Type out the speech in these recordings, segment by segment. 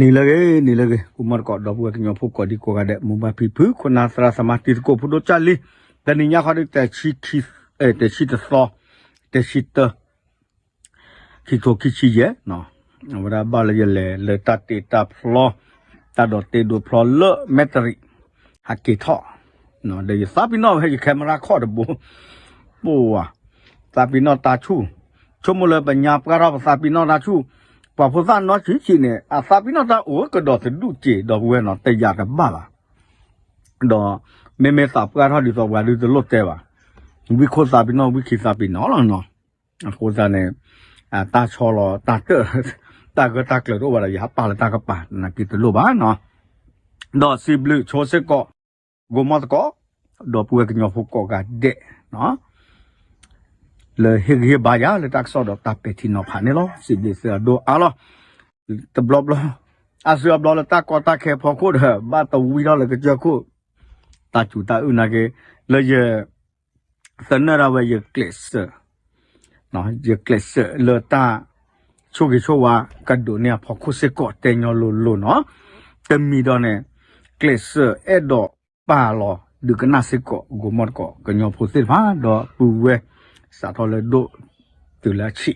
နေလကေနေလကေကုမတ်ကောတော့ဘွေကညောဖုကောဒီကိုကတဲ့မူမဖီဖူခနာစရာစမတိကိုဖုဒိုချလီတနိညာခရတဲ့ချီခီအဲတချီတသောတချီတခီကိုခီချီရဲ့နော်ဝရဘာလရလေလေတတေတာဖလောတဒတေဒိုဖလောလမက်တရီဟာကေထောနော်ဒေစာပီနောဟဲကင်မရာခေါ်တဲ့ဘူဘူဝါစာပီနောတာချူချုံမလပညာပကာရစာပီနောတာချူ ပပသနော်ချီချီနေအသပိနတာအိုကတော့စဒုချေတော့ဝဲနော်တရကဘာလာတော့မေမေစာပကာထော်ဒီတော့ဝါဒီလွတ်တဲ့ပါဝိခိုစာပိနော်ဝိခိစာပိနော်လောနော်အခုစားနေအတာချောလောတာတတာကတာကလောဝါရပါလာတာကပါနာကိတလို့ပါနော်တော့စီဘလူချောစကောဂိုမတ်ကောတော့ပွေကညောဖုကောကတဲ့နော် le hege baya le tak so do tapeti no phane lo si de se do alo te blo blo asio blo le tak ko ta khe pho ko de ba to wi lo le ke jo ko ta chu ta u na ke le ye sana ra wa ye kles no ye kles le ta chu ke chu wa ka do ne pho ko se ko te nyo lo lo no te mi do ne kles e do pa lo du kana se ko go mot ko ka nyo pho se pha do pu we စာတော်လေဒိုတူလာချိ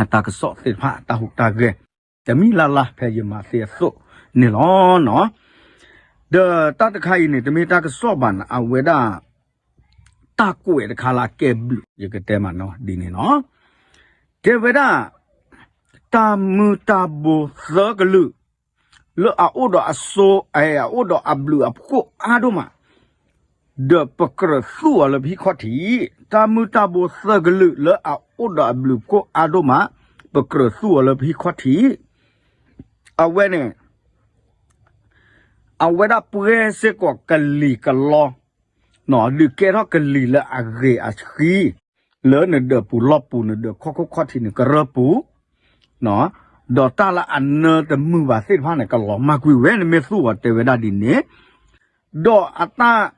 အတာကဆော့စစ်ဖာတာဟုတ်တာကဲတမီလာလာဖဲယမဆေဆုနေလောနော်ဒတတ်ခိုင်နေတမီတာကဆော့ဘန်အဝေဒတာကွေတခါလာကဲဘလူရကတဲမနော်ဒီနေနော်ကေဝဒတာမူတာဘူသကလူလောအိုဒအဆိုအဲအိုဒအဘလူအဖို့အာဒိုမာ de pekre su ala bi khoti tamu tabu saglu le a oda blu ko adoma pekre su ala bi khoti awene aweda pure se ko kali kalo no du ke ro kali le age a chi le ne de pu lo pu ne de kho kho khoti ne kra pu no ဒေါ်တာလာအနတမှုပါစိတ်ဖားနေကလောမကွေဝဲနေမဆူဝတေဝဒဒီနေဒေါ်အတာ akas aweda asugwe phadut kha me sugwe phadut kha le awe no chi gwe weda pacho paso no ta le pacho ne oda chu o chu ba o a chu o ba na ke se ke ne e na pa ma de pe ba na sa gi nyo tho de wi wi wi wi ne e na op ya de ne sui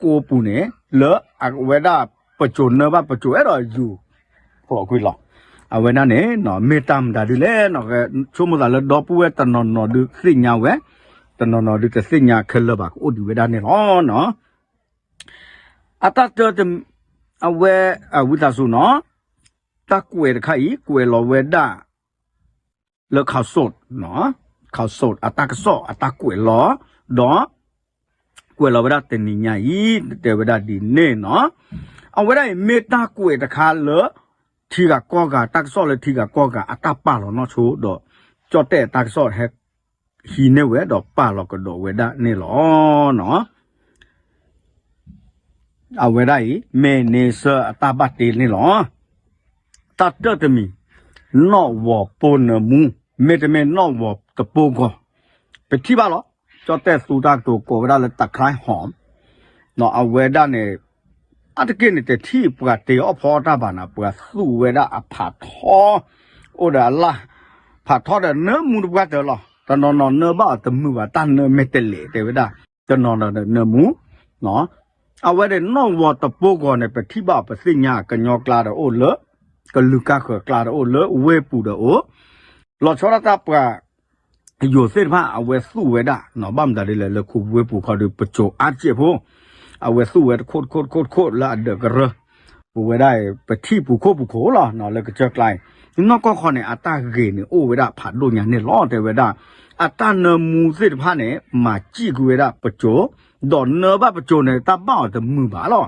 ကိုပူနေလောအဝေဒပချိုနဘပချိုအဲ့တော့ယူပေါ်ခွေလောအဝေဒနေနော်မေတမ်ဒါဒီလေနော်ကချုံမလာလတော့ပူဝဲတနော်နော်ဒီစိညာဝဲတနော်နော်ဒီတစိညာခလဘအိုဒီဝေဒနေလောနော်အတတ်တော့အဝဲအဝိသဆုနော်တကွေခိုင်ကွေလောဝေဒလောခါဆုတ်နော် khao sot atak so atak kwe lo do kwe lo bada te ni nya yi te bada di ne no a wada me ta kwe ta kha lo thi ga ko ga tak so le thi ga ko ga atak pa lo no chu do cho te tak so he hi ne we do pa lo ko do weda ne lo no a wada yi me ne so ataba te ne lo ta te te mi no wo po na mu me te me no wo တပိုးကောပတိပါလောကြောတဲ့စူတာတိုကိုဝရလတခိုင်းဟောမ်နော်အဝေဒနဲ့အတကိနေတဲ့တိပကတေအဖောတာဘာနာပကစုဝေဒအဖတ်ထောဩဒါလာဖတ်ထောတဲ့နမှုဘတ်တယ်လောတနော်နော်နဘတမှုပါတန်နမေတလေတေဝဒတနော်နော်နမှုနော်အဝဲတဲ့နော်ဝတပိုးကောနဲ့ပတိပါပစိညာကညောကလာတော့အိုလကလူကခကလာတော့အိုလဝေပူတော့ หลอดชอระตับกะอยู่เส้นผ้าเอาไว้สู้ไว้ด่าหนอบ้ามตาได้เลยแล้วคูเวปูเขาดูประโจอาเจียพงเอาไว้สู้ไว้โคตรโคตรโคตรโคตรละเดือกระปูไว้ได้ไปที่ปูโคปูโคหรอหนอแล้วก็เจอไกลนอกก็คอเนี่ยอาตาเกเนี่ยโอ้ไว้ด่าผัดโดนอย่างเนี่ยล้อแต่ไว้ด่าอาตาเนมูเส้นผ้าเนี่ยมาจี้กูไว้ด่าประโจดอนเนบ้าประโจเนี่ยตาบ้าแต่มือบ้าหรอ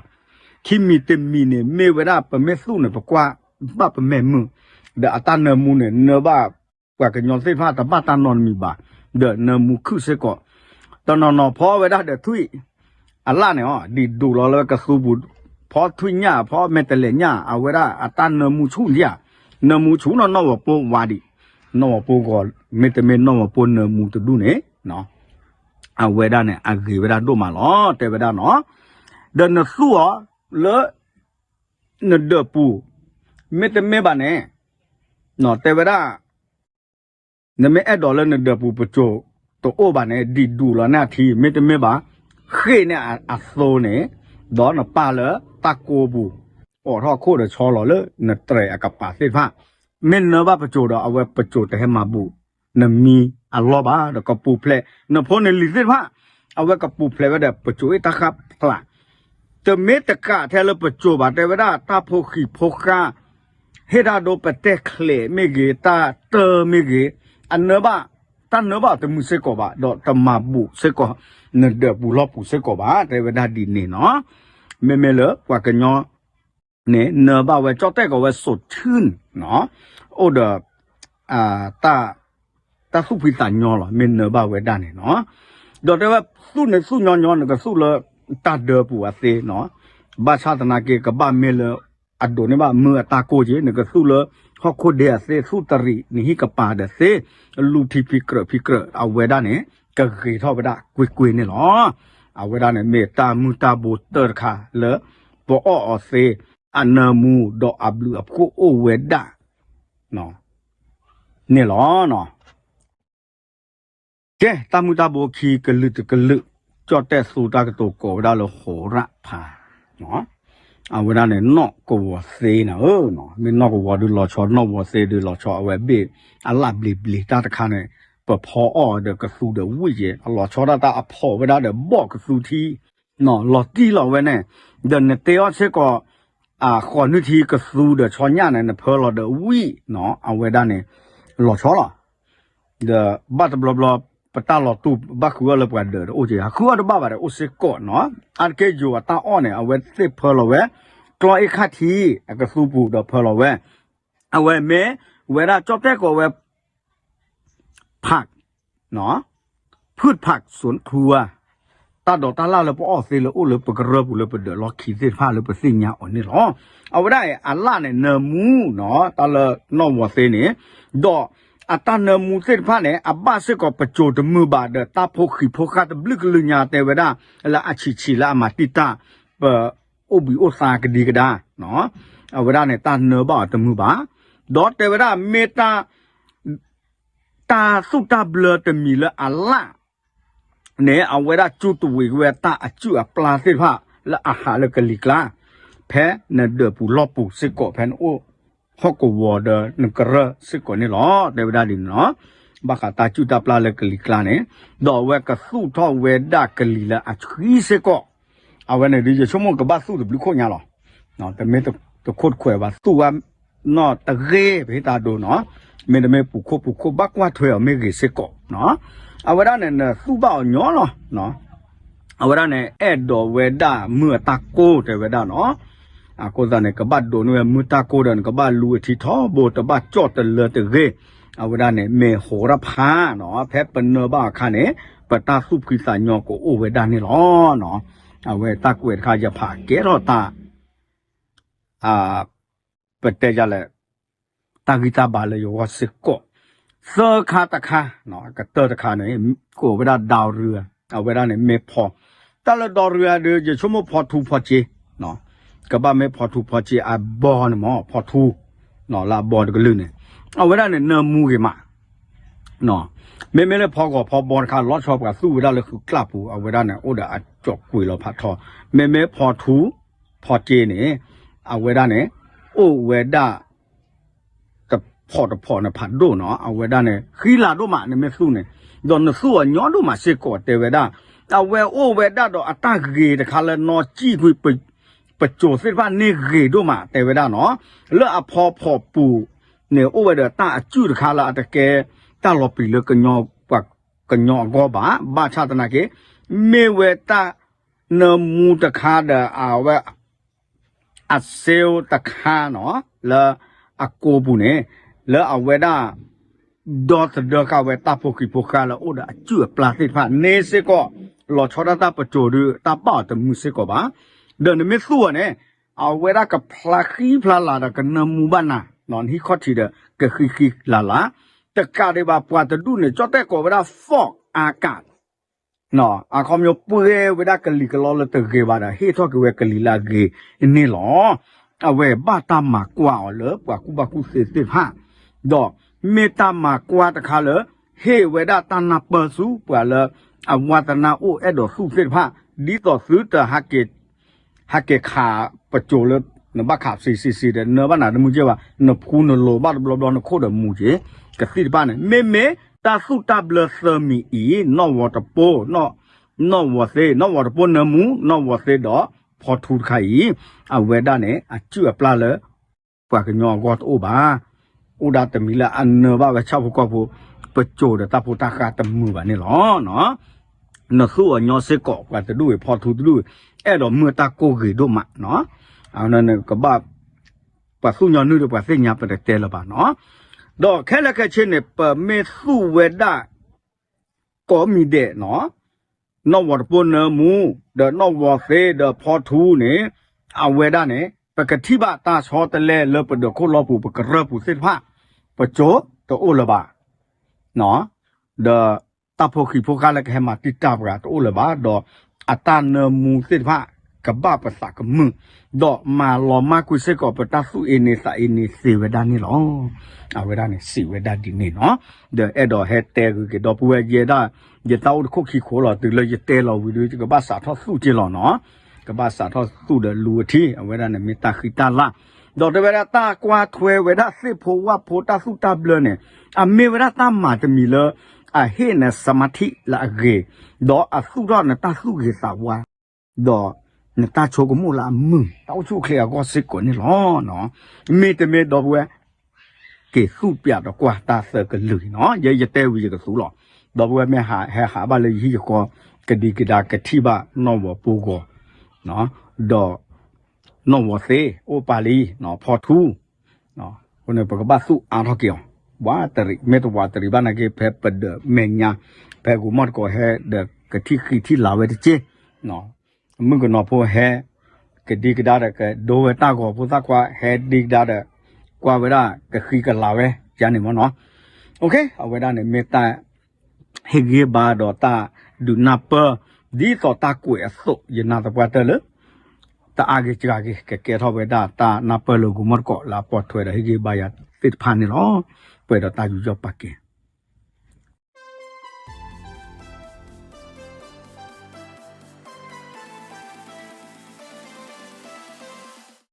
คิมีเต็มมีเนี่ยเมเวด่าเป็นเมสู้เนี่ยปะกว่าบ้าเป็นเมมือเดออาตาเนมูเนี่ยเนบ้า kwa ke nyon se pha ta ba ta non mi ba de na mu khu se ko ta no no pho we da de thui ala ne ho di du lo le ka su bu พอทุญญาพอเมตเลญาเอาเวลาอัตันเนมูชุญาเนมูชุนนอวโปวาดินอวโปก็เมตเมนอวโปเนมูตดุเนเนาะเอาเวลาเนี่ยอากีเวลาดูมาล้อแต่เวลาเนาะเดินสู้เลเนเดปูเมตเมบาเนี่ยเนาะแต่เวลา နမေအဲ့ဒေါ်လာနဲ့ဒပူပချိုတိုအိုဘာနဲ့ဒီဒူလာနာတီမေတမေဘာခေနဲ့အသောနဲ့ဒေါ်နပါလတကိုဘူးအော်တော့ခိုးတဲ့ချောလောလေနတရအကပါစစ်ဖာမင်းနဘပချိုတော့အဝဲပချိုတဲ့မှာဘူးနမီအလောဘာဒကပူဖလက်နဖိုနေလီစစ်ဖာအဝဲကပူဖလက်ဝတဲ့ပချိုတခပ်ဖလာတမေတကထဲလပချိုဘာတဲ့ဝဒတာဖိုခိဖိုကာဟေဒါဒိုပတက်ခလေမေဂေတာတမေဂေ အနဘတနဘတမှုစေကောပါတော့တမဘူစေကောနဒဘူလောပူစေကောပါတေဝဒဒီနေနော်မေမေလကွာကညောနေနဘဝဲကြောက်တဲ့ကောဝဲဆုတ်ချွန်းနော်အိုဒအာတာတာစုဖိတညောလာမင်းနဘဝဲဒါနေနော်တော့တဲ့စုနေစုညောညောနကစုလတတ်ဒပူအသေးနော်ဘာသာတနာကေကဘာမေလအဒိုနေပါမအတာကိုကြီးနကဆုလ ဟခုဒေဆေဆုတရီနိဟိကပါဒဆေလူတီဖိကရဖိကရအဝေဒနဲ့ကခေထောပဒကွေကွေနေလောအဝေဒနဲ့မေတာမူတာဘူတရခါလေပေါ်အောဆေအနမူဒေါ်အဘလူအကိုအဝေဒနော်နေလောနော်ကဲတမူတာဘူခီကလူတကလူကြော့တဲ့ဆူတာကတိုကိုဒါလဟောရဖာနော် အဝရနဲ့နော့ကိုဝစေးနော်နော်မင်းနော့ကိုဝဒူလော်ချောနော့ဝစေးဒူလော်ချောအဝဲဘေအလဘလီဘလီတာတခါနဲ့ပဖောအော်ဒကဆူဒဝိယေအလော်ချောတာအဖောဝဒတဲ့ဘော့ကဆူတီနော်လော်တီလော်ဝဲနဲ့ဒနတေအောချက်ကောအာခေါ်နုတီကဆူဒချောညာနဲ့ဖောလော်ဒဝိနော်အဝဲဒါနဲ့လော်ချောလား the but blah blah ပတလောတူဘကူလပကဒအိုဂျာခုအဒဘဘာရအိုစကောနော်အကေဂျူအတာအော်နေအဝဲစစ်ဖော်လောဝဲကလောအခတ်တီအကဆူပူတော့ဖော်လောဝဲအဝဲမဲဝဲရကြော့တဲ့ကောဝဲผักเนาะพืชผักสวนครัวตาดอกตาลาเลยปอสิเลยโอ้เลยปกระบุเลยปเดลอขีเสฟ้าเลยปสิญญาอ่อนนี่หรอเอาไว้ได้อัลล่าเนี่ยเนมูเนาะตาละนอวเสเนี่ยดอ အတနမူစစ်ဖာနဲ့အဘစစ်ကပချိုတမှုပါတဲ့တဖို့ခိဖို့ခတ်ဘလကလညာတဲ့ဝဒလာအချီချီလာမတိတာပအိုဘီအိုစာကဒီကဒါနော်အဝဒနဲ့တနဘတမှုပါဒေါ်တဲ့ဝဒမေတာတာစုတဘလတမီလအလာနေအဝဒကျုတဝေဝတာအကျုအပလာစစ်ဖာလာအဟာလကလီကလာဖဲနဒပူလောပူစစ်ကောဖန်အို ဟော့ကဝေါ်ဒနကရစစ်ကိုနေလောတေဝဒဒီနော်ဘာကတာချူတာပလာလကလီကလာနေတော့ဝက်ကသုထောဝေဒကလီလာအချီစစ်ကိုအဝနေဒီချုံမကဘသုတဘလူခိုညာလောနော်တမေတခုတ်ခွဲပါသူကနော်တရေဘေတာတို့နော်မင်းတမေပူခုပူခုဘကွာထွေအမေကြီးစစ်ကိုနော်အဝရနဲ့သူ့ပေါ့ညောလောနော်အဝရနဲ့အဲ့တော်ဝေဒမြတ်တကိုတေဝဒနော် a ko da ne ka ba do no mu ta ko dan ka ba lu thi tho bo ta ba chot ta le te ge a wa da ne me ho ra pha no phe pan no ba kha ne pa ta su phi sa nyo ko o we da ne lo no a we ta ko kha ja pha ke ro ta a pa te ja le ta gi ta ba le yo wa se ko စခါတခါနော်ကတတခါနေကိုဝဒဒေါ်ရူအဝဒနေမေဖောတလဒေါ်ရူရဒီချမဖောထူဖောချေနော် ကဘာမေဖော်ထူဖော်ချီအဘောနမောဖော်ထူနော်လာဘောကလူနေအဝရနဲ့နမူကေမနော်မေမေလေဖော်ကောဖော်ဘောခါလော့ချော့ကသူ့ဝရလေခုကလပ်ဘူးအဝရနဲ့အိုဒါအကြော့ကွေလောဖတ်ထောမေမေဖော်ထူဖော်ချီနေအဝရနဲ့အိုဝဒတဖော်တဖော်နဲ့ဖတ်တို့နော်အဝဒနဲ့ခီလာတို့မှနေမေစုနေတော့နစုညောတို့မှရှစ်ကောတေဝဒအဝဲအိုဝဒတော့အတကေတခါလဲနော်ကြည့်ခွေပ ပကြိုစစ်ဖာနေရေတို့မှာတေဝဒနော်လောအဖောဖောပူနေအိုဝဒတာအကျူတခါလာတကယ်တာလောပီလကညောပကညောကောပါဘာချတနာကေမေဝတာနမူတခါဒအာဝဲအဆေဝတခါနော်လာ အကိုဘူးနေလာအဝဲဒါဒေါ်တဒကဝဲတာပိုကီပိုခါလာအိုဒါအကျူပလာစစ်ဖာနေစေကောလောချောဒတာပကြိုဒတာပါတမှုစေကောပါ the ne su ne အဝဲရကဖလာခီဖလာလာကနမူဘနာနော်ဟီခေါတီဒကခီခီလာလာတကရဘာပွားတဒုနေကြောတဲ့ကောဝရဖော့အာကတ်နော်အခါမျိုးပွေဝဒကလီကလောလတကေဘာဒါဟေထောကဝဲကလီလာကေနေလောအဝဲဘာတာမကွာလေပွားကူဘကူစေစေဟာတော့မေတ္တာမကွာတခါလေဟေဝဒတနာပစုပွာလအဝတနာအိုအဲ့တော်စုစစ်ဖာဒီတော်စုတဟကေ ဟကေခါပကြိုလနဘခါစီစီစီတဲ့နဘနာနမှုကျပါနဖူးနလောဘဘလဘလနခိုးတယ်မူကျကတိပါနေမေမေတာစုတဘလသမီအီနော်ဝတ်ပိုနော်နော်ဝတ်စေနော်ဝတ်ပိုနမူနော်ဝတ်စေတော့ဖော်ထူခိုင်အဝဲဒနဲ့အကျွပလာလေပွာကညောကောအိုပါဥဒတမီလာအနဘဝချောက်ကောဖို့ပကြိုတဲ့တပူတခါတမှုပါနေလောနော်နော်ခုအညောစစ်ကောကတတူဖော်ထူတူ အဲ့တော့မြတာကိုကြီးတို့မှနော်အော်နော်ကဘာပါစုညောနုတို့ပါစိတ်ညာပတဲ့တဲလပါနော်တော့ခဲလက်ခက်ချင်းနဲ့ပမေစုဝေဒကောမီတဲ့နော်နော်ဝတ်ပွန်နမူဒနော်ဝဖေဒဖောထူနေအဝေဒနဲ့ပကတိဘတာသောတလဲလပဒကိုလပူပကရပူစစ်ဖာပကြောတိုးလပါနော်ဒတဖိုခိဖိုကလည်းခဲမှာတိတာပရာတိုးလပါတော့ အတနမူစစ်ဖာကဘပစကမတော့မာလောမကုစကောပတဆုအင်းနေစာအင်းနေစေဝဒနီလောအဝဒနီစေဝဒဒီနေနော်တဲ့အဲ့တော့ဟဲတဲကတော့ပူရဲ့ဒါရတောက်ခုခိခိုလောတူလေရတဲလောဝီဒီကဘစာထောဆုကြည့်လောနော်ကဘစာထောဆုတဲ့လူအထီအဝဒနီမေတာခိတလာတော့တဝရတာကွာထွဲဝဒစစ်ဖို့ဝဖို့တဆုတဘလနေအမေဝရတာမာတမီလ အဟိနစမတိလာဂေတော့အဆုတော့နတဆုဂေစာဝါတော့နတာချိုကမူလာမင်းတောက်ချုခေကောစစ်ကိုနေလောနော်မေတမေတော့ဘွယ်ကေစုပြတော့ကွာတာဆကလူနော်ရရတဲဝီကဆူလောတော့ဘွယ်မဲဟာဟဲဟာဘာလေဟီကောကဒီကဒါကတိဘနော်ဘပူကောနော်တော့နော်ဝစေအိုပါလီနော်ဖော်ထူနော်ခုနပကဘာစုအားထောက်ကြော ဝါတရိမေတဝါတရိဘာနာကေဖက်ပဒမေညာဖဲကူမတ်ကိုဟဲဒကတိခိတိလာဝဲတချေနော် มึงก็นอพอแฮกะดีกะดาดะกะโดเวตะก็พุตะควาแฮดีกะดาดะกว่าเวดากะขีกะลาเวจานี่มอเนาะโอเคเอาเวดาเนี่ยเมตตาเฮเกบาดอตาดูนาเปดีต่อตากวยอสุยนาตะปะตะเลตาอาเกจิกาเกกะเกทอเวดาตานาเปโลกุมอดก็ลาปอถวยดะเฮเกบายาติดพันนี่เนาะเปิดตาอ pero tayo yo pa' qué.